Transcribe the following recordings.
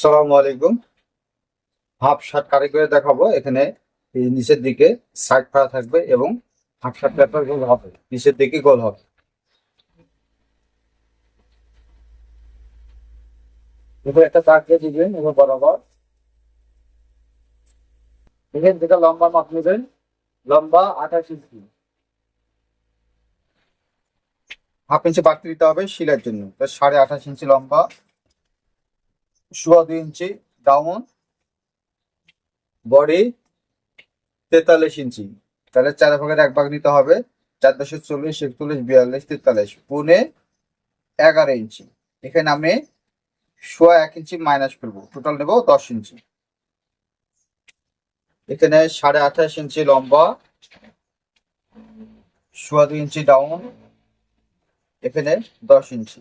সালামু আলাইকুম। Half shirt কারি করে দেখাবো। এখানে নিচের দিকে সাইড ফাড়া থাকবে এবং হাফ শার্ট পেপার গোল হবে। নিচের দিকে গোল হবে। এবার একটা দাগ দিয়ে দিবেন এবং বরাবর। এখান থেকে লম্বা মাপ নেবেন। লম্বা আঠাশ ইঞ্চি। হাফ ইঞ্চি বাড়তি দিতে হবে শিলার জন্য। সাড়ে আঠাশ ইঞ্চি লম্বা। সোয়া দুই ইঞ্চি ডাউন বডি তেতাল্লিশ ইঞ্চি। তাহলে চার ভাগের এক ভাগ নিতে হবে চার দশে চল্লিশ, একচল্লিশ, বিয়াল্লিশ, তেতাল্লিশ। পুনে এগারো ইঞ্চি। এখানে আমি সোয়া এক ইঞ্চি মাইনাস করব। টোটাল নেব দশ ইঞ্চি। এখানে সাড়ে আঠাশ ইঞ্চি লম্বা সোয়া দুই ইঞ্চি ডাউন এখানে দশ ইঞ্চি।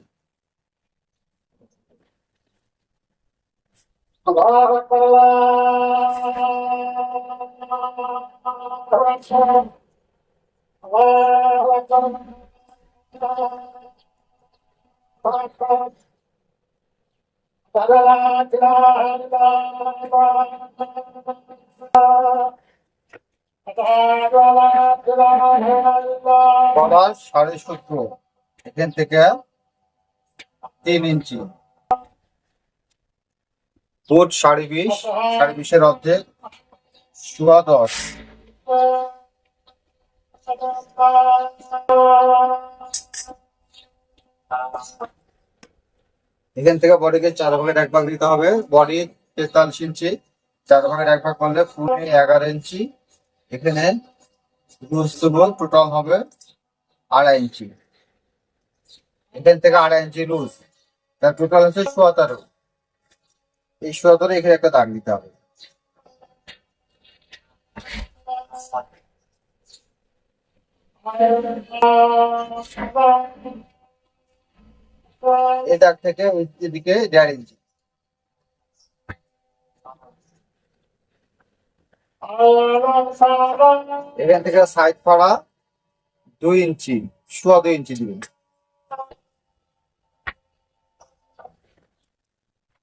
الله أكبر الله أكبر الله أكبر الله أكبر لا إله إلا الله أشهد أن لا إله إلا الله গলা সাড়ে সতেরো এখান থেকে তিন ইঞ্চি ফুট সাড়ে বিশ, সাড়ে বিশের অর্ধেক সোয়া দশ। এখান থেকে বডিকে চার ভাগের এক ভাগ দিতে হবে। বডি তেতাল্লিশ ইঞ্চি, চার ভাগের এক ভাগ করলে পুনে এগারো ইঞ্চি। এখানে লুজ টোটাল হবে আড়াই ইঞ্চি। এখান থেকে আড়াই ইঞ্চি লুজ তার টোটাল হচ্ছে সোয়াতারো এই সোয়াতারো এখানে একটা দাগ দিতে হবে। এই দাগ থেকে ওই দিকে দেড় ইঞ্চি। এখান থেকে সাইড ফাড়া দুই ইঞ্চি, সোয়া দুই ইঞ্চি দিবেন।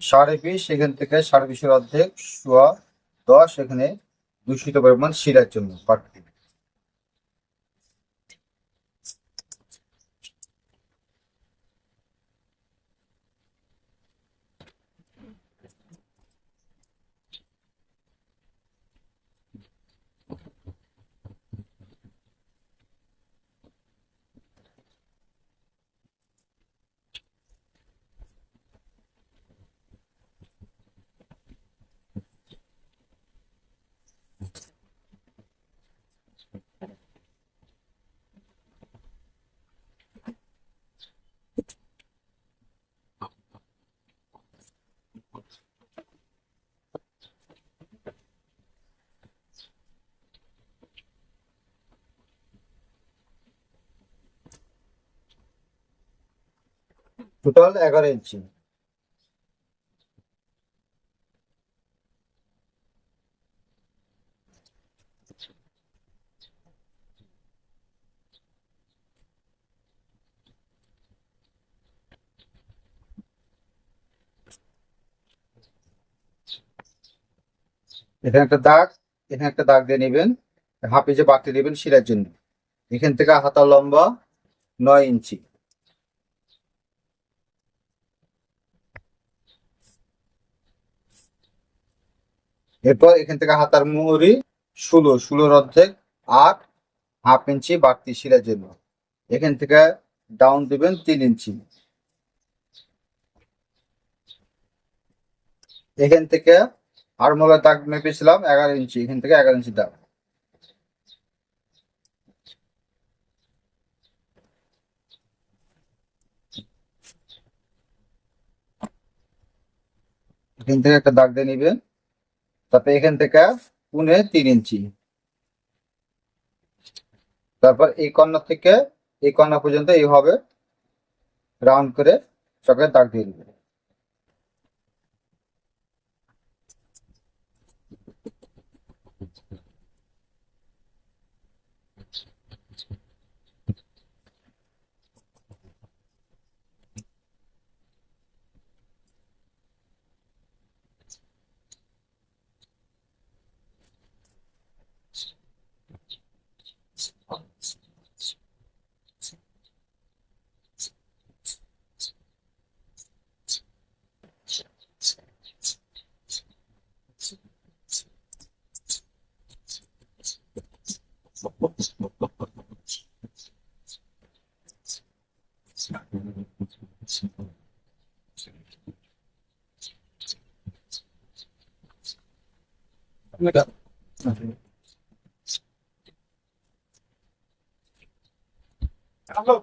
সাড়ে বিশ, এখান থেকে সাড়ে বিশের অর্ধেক, সোয়া দশ, এখানে দূষিত পরিমাণ শিরার জন্য পাটকি টোটাল এগারো ইঞ্চি এখানে একটা দাগ, এখানে একটা দাগ দিয়ে নেবেন, হাফ ইঞ্চি বাড়তি দিবেন শিরার জন্য। এখান থেকে হাতা লম্বা নয় ইঞ্চি এরপর এখান থেকে হাতার মুহুরি ষোলো, ষোলোর অর্ধেক, আট, হাফ ইঞ্চি, বাড়তি শিরার জন্য এখান থেকে ডাউন দিবেন তিন ইঞ্চি। এখান থেকে আরমোলার দাগ মেপেছিলাম, এগারো ইঞ্চি। এখান থেকে এগারো ইঞ্চি দাগ। এখান থেকে একটা দাগ দিয়ে নিবেন। তারপর এখান থেকে পুনে তিন ইঞ্চি। তারপর এই কর্নার থেকে এই কর্নার পর্যন্ত এইভাবে রাউন্ড করে চকের দাগ দিয়ে 그러니까 한번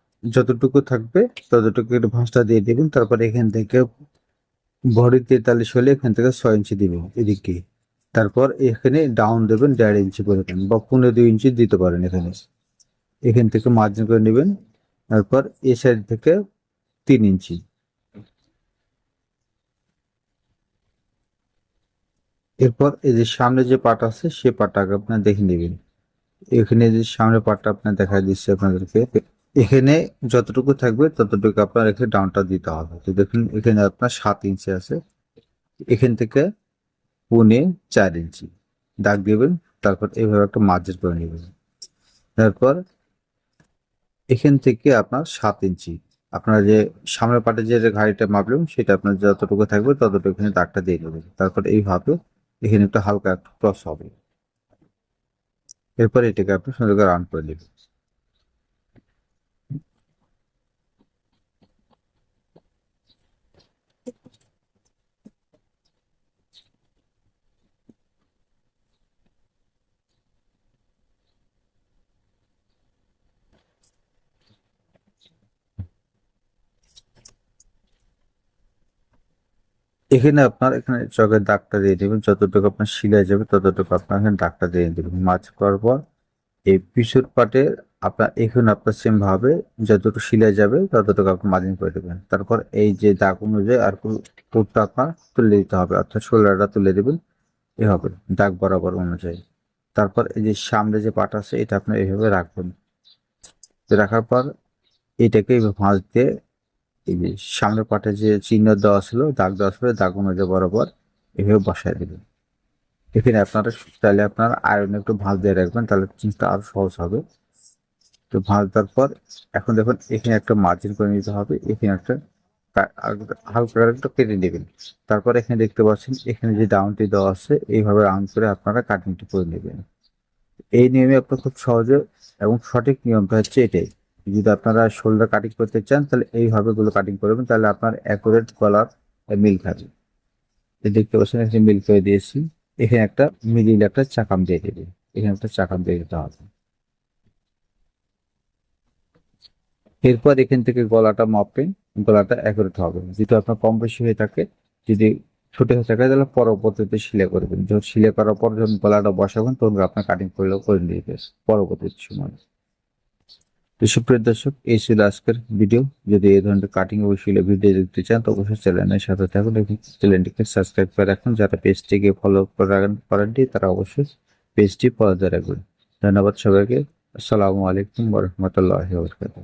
যতটুকু থাকবে, ততটুকু একটু ভাঁজটা দিয়ে দিবেন। তারপর এখান থেকে বডি তেতাল্লিশ হলে এখান থেকে ছয় ইঞ্চি দিবেন এদিকে। তারপর এখানে ডাউন দেবেন দেড় ইঞ্চি করে দেবেন বা পনেরো দুই ইঞ্চি দিতে পারেন এখানে। এখান থেকে মার্জিন করে নেবেন। তারপর এ সাইড থেকে তিন ইঞ্চি। এরপর এই যে সামনে যে পাট আছে, সে পাটটাকে আপনার দেখে নেবেন। এখানে যে সামনে পাটটা আপনার দেখা দিচ্ছে আপনাদেরকে এখানে যতটুকু থাকবে ততটুকু আপনার এখানে ডাউনটা দিতে হবে। তো দেখুন, এখানে আপনার সাত ইঞ্চি আছে। এখান থেকে পুনে চার ইঞ্চি। দাগ দেবেন, তারপর এইভাবে একটা মার্জিন করে নেবেন। তারপর এখান থেকে আপনার সাত ইঞ্চি। আপনার যে সামনের পাটে যে ঘাড়িটা মাপলেন সেটা আপনার যতটুকু থাকবে ততটুকু এখানে দাগটা দিয়ে নেবেন তারপর এইভাবে এখানে একটা হালকা একটা ক্রস হবে। এরপর এটাকে আপনি সুন্দর করে রাউন্ড করে নেবেন। এখানে আপনার এখানে চকের দাগটা দিয়ে দেবেন। যতটুকু আপনার শিলায় যাবে, ততটুকু আপনার এখানে দাগটা দিয়ে দেবেন। মাছ করার পর এই পিছুর পাটে আপনার এখানে আপনার সেম ভাবে যতটুকু শিলায় যাবে, ততটুকু আপনি মার্জিন করে দেবেন। তারপর এই যে দাগ অনুযায়ী আর কোটটা আপনার তুলে দিতে হবে, অর্থাৎ শোল্ডারটা তুলে দেবেন এভাবে দাগ বরাবর অনুযায়ী। তারপর এই যে সামনে যে পাট আছে, এটা আপনি এইভাবে রাখবেন। রাখার পর এটাকে এইভাবে ভাঁজ দিয়ে এই যে সামনের পাটে যে চিহ্ন দেওয়া ছিল, দাগ দেওয়া ছিল, দাগ অনুযায়ী বরাবর এভাবে বসায় দেবেন। এখানে আপনারা তাহলে আপনার আয়রন একটু ভাঁজ দিয়ে রাখবেন, তাহলে জিনিসটা আরও সহজ হবে। তো ভাঁজ দেওয়ার পর এখন দেখুন, এখানে একটা মার্জিন করে নিতে হবে, এখানে একটা হালকা একটু কেটে নেবেন। তারপর এখানে দেখতে পাচ্ছেন, এখানে যে ডাউনটি দেওয়া আছে, এইভাবে রাউন্ড করে আপনারা কাটিংটি করে নেবেন। এই নিয়মে আপনার খুব সহজে এবং সঠিক নিয়মটা হচ্ছে এটাই। যদি আপনারা শোল্ডার কাটিং করতে চান, তাহলে এইভাবে গুলো কাটিং করবেন তাহলে আপনার অ্যাকুরেট গলার মিল এই দেখতে পাচ্ছেন এখানে মিল করে দিয়েছি। এখানে একটা মিডিল একটা চাকাম দিয়ে দেবে। এখানে একটা চাকাম দিয়ে দিতে হবে। এরপর এখান থেকে গলাটা মাপবেন, গলাটা অ্যাকুরেট হবে। যদি আপনার কম বেশি হয়ে থাকে, যদি ছোট হয়ে থাকে, তাহলে পরবর্তীতে সিলাই করবেন যখন সিলে করার পর যখন গলাটা বসাবেন, তখন আপনার কাটিং করলেও করে নিবে পরবর্তী সময়। সুপ্রিয় দর্শক, এই ছিল আজকের ভিডিও যদি এই ধরনের কাটিং অবশ্যই ভিডিও দেখতে চান, তো অবশ্যই চ্যানেলের সাথে থাকুন এবং চ্যানেলটিকে সাবস্ক্রাইব করে রাখুন। যারা পেজটিকে ফলো করেনটি তারা অবশ্যই পেজটি ফলো রাখবেন। ধন্যবাদ সবাইকে। আসসালামু আলাইকুম রহমতুল্লাহ বরকাতুহ।